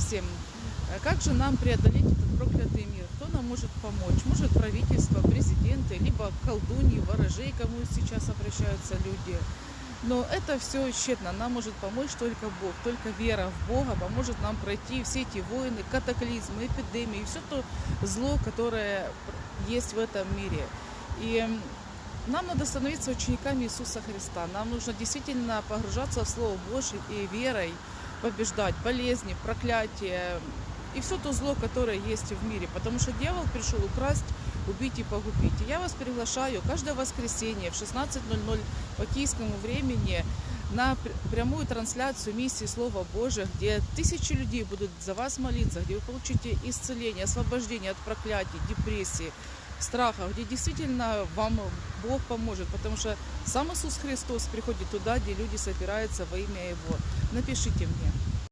всем, э, как же нам преодолеть этот проклятый мир? Кто нам может помочь? Может правительство, президенты, либо колдуньи, ворожей, кому сейчас обращаются люди. Но это все тщетно. Нам может помочь только Бог. Только вера в Бога поможет нам пройти все эти войны, катаклизмы, эпидемии, все то зло, которое есть в этом мире. И нам надо становиться учениками Иисуса Христа. Нам нужно действительно погружаться в Слово Божье и верой побеждать болезни, проклятия и все то зло, которое есть в мире. Потому что дьявол пришел украсть, убить и погубить. И я вас приглашаю каждое воскресенье в 16.00 по киевскому времени на пр- прямую трансляцию миссии Слова Божия, где тысячи людей будут за вас молиться, где вы получите исцеление, освобождение от проклятий, депрессии, страха, где действительно вам Бог поможет, потому что сам Иисус Христос приходит туда, где люди собираются во имя Его. Напишите мне.